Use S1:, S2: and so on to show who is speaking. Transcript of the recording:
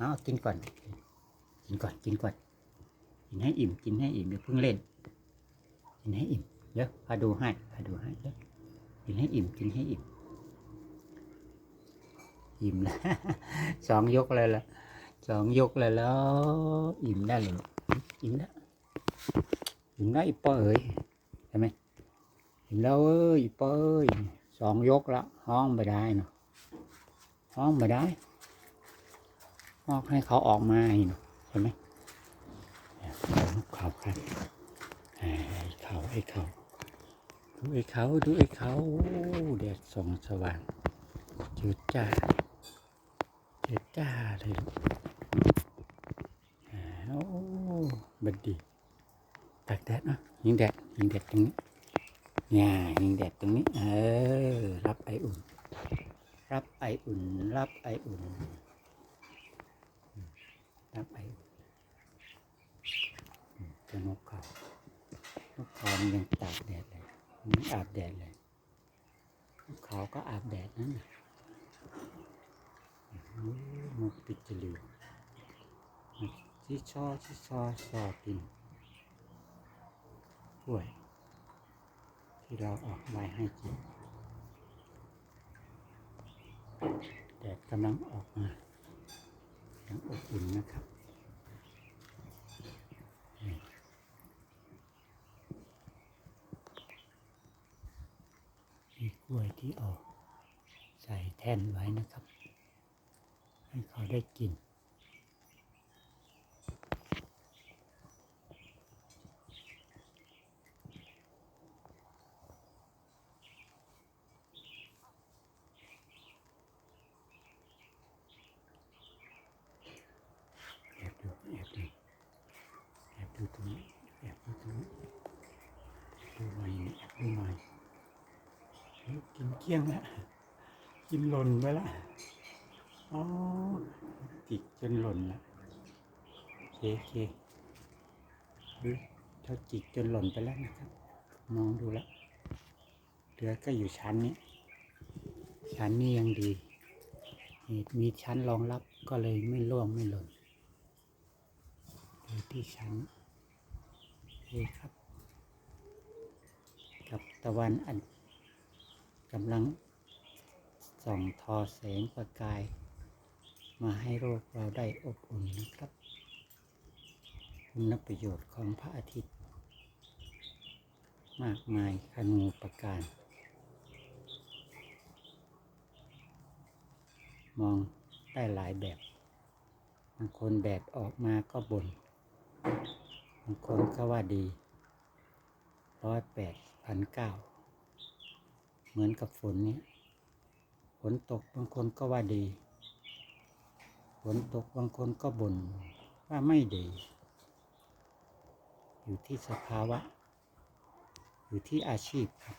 S1: เอากินก่อน กินก่อน กินก่อน กินให้อิ่ม กินให้อิ่มอย่าเพิ่งเล่น กินให้อิ่มเดี๋ยวพาดูให้พาดูให้เดี๋ยวกินให้อิ่ม กินให้อิ่ม อิ่มแล้วสองยกเลยละสองยกเลยแล้ว อิ่มได้เลยอิ่มแล้วอิ่มแล้อีป้อเอ๋ยใช่ไหมอิ่มแล้วเอ้ยอีป้อเอ้ยสองยกละห้องไม่ได้เนาะห้องไม่ได้ ห้องให้เขาออกมาเนาะใช่ไหมเนี่ยเขาครับไอ้เขาไอ้เขาดูไอ้เขาดูไอ้เขาแดดส่องสว่างจืดจ้าเจ็ดจ้าเลยโอ้บัดดีตากแดดเนาะยิงแดดยิงแดดตรงนี้ง่ายิงแดดตรงนี้ เออ รับไออุ่น รับไออุ่น รับไออุ่น รับไออุ่อืมเจ้านกเขานกเขามันยังตากแดดเลยมันอาบแดดเลยนกเขาก็อาบแดดนั่นน่ะมุกปิดจะลืมชิชอชิชอชอกินกล้วย ที่เราออกไว้ให้กินแดดกำลังออกมา อุ่นนะครับมีกล้วยที่ออก ใส่แท่นไว้นะครับ ให้เขาได้กิน แอบดูแอบดูแอบดูตรงนี้แอบดูตรงนี้ดูหน่อยแอบดูหน่อยเฮ้ยกิน เกี้ยงแล้วกินหล่นไปล้วอ๋อจิกจนหล่นละโอเคโอเคดูเท่าจิกจนหล่นไปแล้วนะครับ มองดูแล้วเหลือก็อยู่ชั้นนี้ ชั้นนี้ยังดี มีมีชั้นรองรับก็เลยไม่ร่วงไม่หล่นดูที่ชั้นโอเคครับ กับตะวันอัน กำลังส่องทอแสงประกาย มาให้โลกเราได้อบอุ่นนะครับ คุณประโยชน์ของพระอาทิตย์ มากมายคนูประการ มองได้หลายแบบ บางคนแดดออกมาก็บน่นบางคนก็ว่าดีร้อยแปดพันเก้า มือนกับฝนเนี้ยฝนตกบางคนก็ว่าดีฝนตกบางคนก็บ่นว่าไม่ดี อยู่ที่สภาวะ อยู่ที่อาชีพครับ